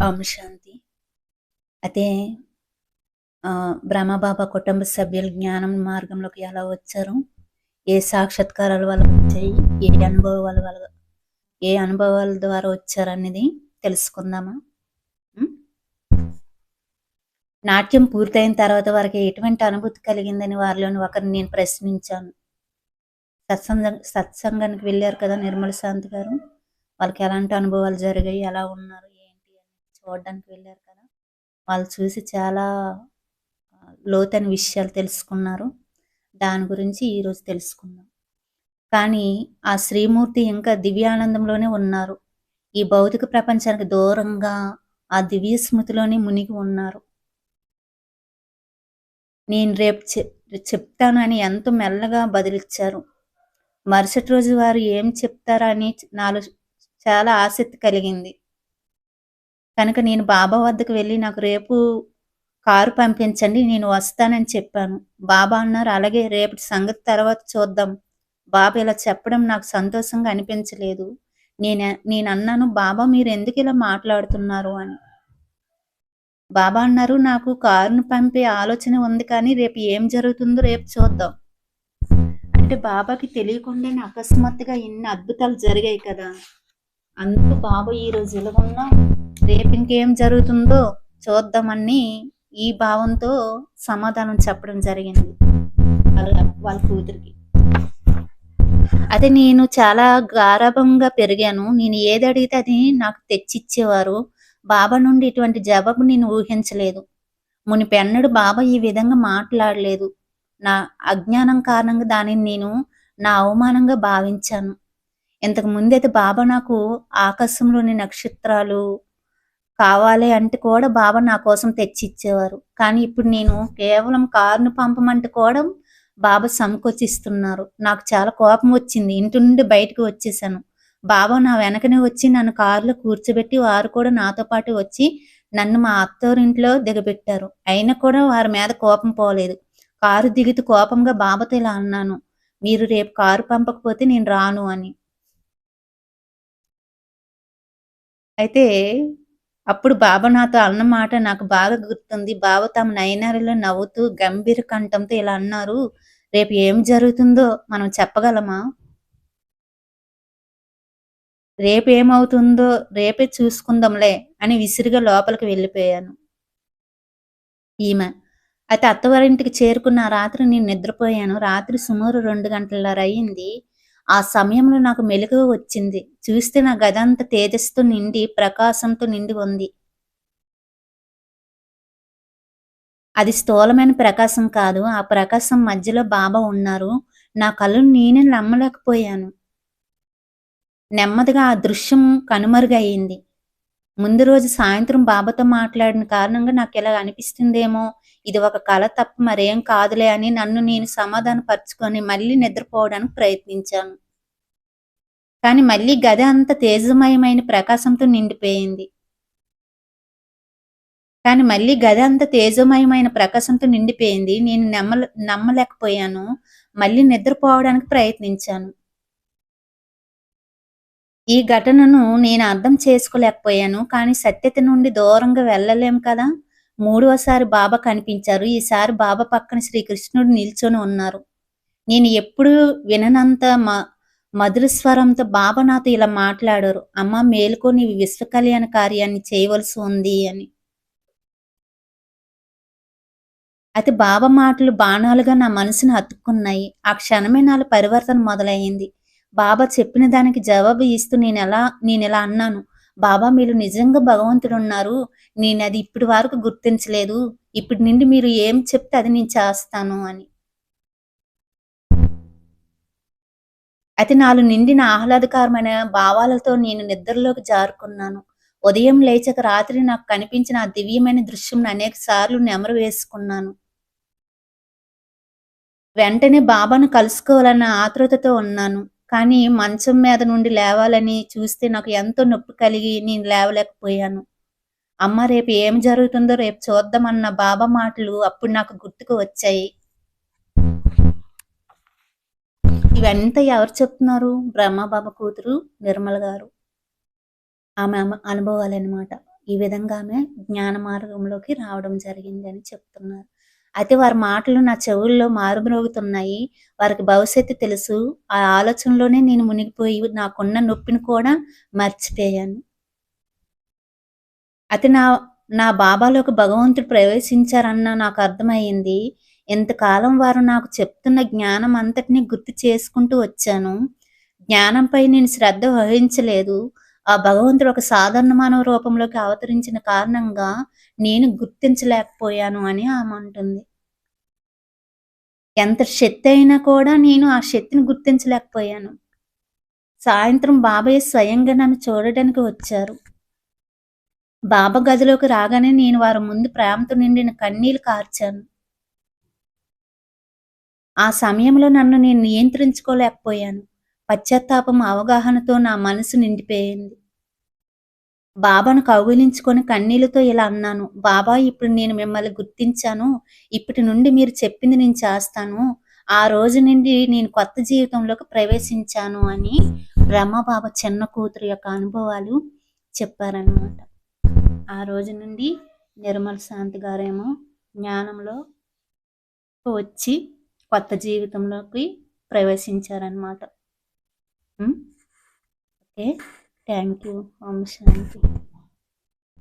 ఓం శాంతి అయితే ఆ, బ్రహ్మబాబా కుటుంబ సభ్యులు జ్ఞానం మార్గంలోకి ఎలా వచ్చారు? ఏ సాక్షాత్కారాల వల్ల వచ్చాయి? ఏ అనుభవాల వల్ల ఏ అనుభవాల ద్వారా వచ్చారు అనేది తెలుసుకుందామా? నాట్యం పూర్తయిన తర్వాత వారికి ఎటువంటి అనుభూతి కలిగిందని వారిలోని ఒకరిని నేను ప్రశ్నించాను. సత్సంగ సత్సంగానికి వెళ్ళారు కదా నిర్మల శాంతి గారు? వాళ్ళకి ఎలాంటి అనుభవాలు జరిగాయి? ఎలా ఉన్నారు? చూడడానికి వెళ్ళారు కదా. వాళ్ళు చూసి చాలా లోతైన విషయాలు తెలుసుకున్నారు. దాని గురించి ఈరోజు తెలుసుకుందాం. కానీ ఆ శ్రీమూర్తి ఇంకా దివ్యానందంలోనే ఉన్నారు. ఈ భౌతిక ప్రపంచానికి దూరంగా ఆ దివ్య స్మృతిలోనే మునిగి ఉన్నారు. నేను రేపు చె- చెప్తానని ఎంతో మెల్లగా బదిలిచ్చారు. మరుసటి రోజు వారు ఏం చెప్తారా అని నాలో చాలా ఆసక్తి కలిగింది. కనుక నేను బాబా వద్దకు వెళ్ళి నాకు రేపు కారు పంపించండి నేను వస్తానని చెప్పాను. బాబా అన్నారు అలాగే రేపటి సంగతి తర్వాత చూద్దాం. బాబా ఇలా చెప్పడం నాకు సంతోషంగా అనిపించలేదు. నేను నేను అన్నాను బాబా మీరు ఎందుకు ఇలా మాట్లాడుతున్నారు? అని. బాబా అన్నారు నాకు కారును పంపే ఆలోచన ఉంది కానీ రేపు ఏం జరుగుతుందో రేపు చూద్దాం. అంటే బాబాకి తెలియకుండానే అకస్మాత్తుగా ఇన్ని అద్భుతాలు జరిగాయి కదా. అందుకు బాబా ఈ రోజు ఉన్నా రేపు ఇంకేం జరుగుతుందో చూద్దామని ఈ భావంతో సమాధానం చెప్పడం జరిగింది వాళ్ళ వాళ్ళ కూతురికి. అదే నేను చాలా గారభంగా పెరిగాను. నేను ఏది అడిగితే అది నాకు తెచ్చిచ్చేవారు. బాబా నుండి ఇటువంటి జవాబు నేను ఊహించలేదు. మునిపెన్నడు బాబా ఈ విధంగా మాట్లాడలేదు. నా అజ్ఞానం కారణంగా దానిని నేను నా అవమానంగా భావించాను. ఇంతకు ముందైతే బాబా నాకు ఆకాశంలోని నక్షత్రాలు కావాలి అంటే కూడా బాబా నా కోసం తెచ్చి ఇచ్చేవారు కానీ ఇప్పుడు నేను కేవలం కారును పంపమంటే కూడా బాబా సంకోచిస్తున్నారు నాకు చాలా కోపం వచ్చింది. ఇంటి నుండి బయటకు వచ్చేసాను. బాబా నా వెనకనే వచ్చి నన్ను కారులో కూర్చోబెట్టి వారు కూడా నాతో పాటు వచ్చి నన్ను మా అత్తోరింట్లో దిగబెట్టారు. అయినా కూడా వారి మీద కోపం పోలేదు. కారు దిగుతూ కోపంగా బాబాతో ఇలా అన్నాను. మీరు రేపు కారు పంపకపోతే నేను రాను అని. అయితే అప్పుడు బాబా నాతో అన్న మాట నాకు బాగా గుర్తుంది. బాబు తమ నయనారిలో నవ్వుతూ గంభీర కంఠంతో ఇలా అన్నారు రేపు ఏం జరుగుతుందో మనం చెప్పగలమా? రేపు ఏమవుతుందో రేపే చూసుకుందాంలే అని విసిరిగా లోపలికి వెళ్ళిపోయాను. ఈమె అయితే అత్తవారింటికి చేరుకున్న రాత్రి నేను నిద్రపోయాను. రాత్రి సుమారు రెండు గంటల అయింది. ఆ సమయంలో నాకు మెలకువ వచ్చింది. చూస్తే నా గదంతా తేజస్సుతో నిండి ప్రకాశంతో నిండి ఉంది. అది స్థూలమైన ప్రకాశం కాదు. ఆ ప్రకాశం మధ్యలో బాబా ఉన్నారు. నా కళ్ళు నేనే నమ్మలేకపోయాను. నెమ్మదిగా ఆ దృశ్యం కనుమరుగయ్యింది. ముందు రోజు సాయంత్రం బాబాతో మాట్లాడిన కారణంగా నాకు ఇలా అనిపిస్తుందేమో ఇది ఒక కళ తప్ప మరేం కాదులే అని నన్ను నేను సమాధానపరుచుకొని మళ్ళీ నిద్రపోవడానికి ప్రయత్నించాను. కానీ మళ్ళీ గది అంత తేజమయమైన ప్రకాశంతో నిండిపోయింది. కానీ మళ్ళీ గది అంత తేజమయమైన ప్రకాశంతో నిండిపోయింది. నేను నమ్మ నమ్మలేకపోయాను. మళ్ళీ నిద్రపోవడానికి ప్రయత్నించాను. ఈ ఘటనను నేను అర్థం చేసుకోలేకపోయాను. కానీ సత్యత నుండి దూరంగా వెళ్ళలేం కదా? మూడవసారి బాబా కనిపించారు. ఈసారి బాబా పక్కన శ్రీకృష్ణుడు నిల్చొని ఉన్నారు. నేను ఎప్పుడు విననంత మ మధురస్వరంతో బాబా నాతో ఇలా మాట్లాడారు. అమ్మ మేలుకొని విశ్వ కళ్యాణ కార్యాన్ని చేయవలసి ఉంది అని. అయితే బాబా మాటలు బాణాలుగా నా మనసును హత్తుకున్నాయి. ఆ క్షణమే నాలో పరివర్తన మొదలైంది. బాబా చెప్పిన దానికి జవాబు ఇస్తూ నేను ఎలా నేను ఇలా అన్నాను? బాబా మీరు నిజంగా భగవంతుడు ఉన్నారు నేను అది ఇప్పటి వరకు గుర్తించలేదు. ఇప్పటి నుండి మీరు ఏం చెప్తే అది నేను చేస్తాను అని. అయితే నాలో నిండిన ఆహ్లాదకరమైన భావాలతో నేను నిద్రలోకి జారుకున్నాను. ఉదయం లేచక రాత్రి నాకు కనిపించిన ఆ దివ్యమైన దృశ్యం అనేక సార్లు నెమరు వేసుకున్నాను. వెంటనే బాబాను కలుసుకోవాలన్న ఆతృతతో ఉన్నాను. కానీ మంచం మీద నుండి లేవాలని చూస్తే నాకు ఎంతో నొప్పి కలిగి నేను లేవలేకపోయాను. అమ్మ రేపు ఏం జరుగుతుందో రేపు చూద్దామన్న బాబా మాటలు అప్పుడు నాకు గుర్తుకు వచ్చాయి. ఇవంతా ఎవరు చెప్తున్నారు? బ్రహ్మబాబ కూతురు నిర్మల గారు. ఆమె అనుభవాలు అనుభవాలన్నమాట. ఈ విధంగా ఆమె జ్ఞాన మార్గంలోకి రావడం జరిగింది అని చెప్తున్నారు. అయితే వారి మాటలు నా చెవుల్లో మారుమ్రోగుతున్నాయి. వారికి భవిష్యత్తు తెలుసు. ఆ ఆలోచనలోనే నేను మునిగిపోయి నాకున్న నొప్పిని కూడా మర్చిపోయాను. అయితే నా నా బాబాలోకి భగవంతుడు ప్రవేశించారన్న నాకు అర్థమైంది ఎంతకాలం వారు నాకు చెప్తున్న జ్ఞానం అంతటినీ గుర్తు చేసుకుంటూ వచ్చాను. జ్ఞానంపై నేను శ్రద్ధ వహించలేదు. ఆ భగవంతుడు ఒక సాధారణ మానవ రూపంలోకి అవతరించిన కారణంగా నేను గుర్తించలేకపోయాను అని ఆమె అంటుంది. ఎంత శక్తి అయినా కూడా నేను ఆ శక్తిని గుర్తించలేకపోయాను. సాయంత్రం బాబాయ్ స్వయంగా నన్ను చూడడానికి వచ్చారు. బాబా గదిలోకి రాగానే నేను వారి ముందు ప్రేమతో నిండిన కన్నీళ్ళు కార్చాను. ఆ సమయంలో నన్ను నేను నియంత్రించుకోలేకపోయాను. పశ్చాత్తాపం అవగాహనతో నా మనసు నిండిపోయింది. బాబాను కౌగిలించుకొని కన్నీళ్ళతో ఇలా అన్నాను బాబా ఇప్పుడు నేను మిమ్మల్ని గుర్తించాను. ఇప్పటి నుండి మీరు చెప్పింది నేను చేస్తాను. ఆ రోజు నుండి నేను కొత్త జీవితంలోకి ప్రవేశించాను అని బ్రహ్మబాబా చిన్న కూతురు యొక్క అనుభవాలు చెప్పారనమాట ఆ రోజు నుండి నిర్మల శాంతి గారేమో జ్ఞానంలో వచ్చి కొత్త జీవితంలోకి ప్రవేశించారనమాట okay. Thank you Om Shanti.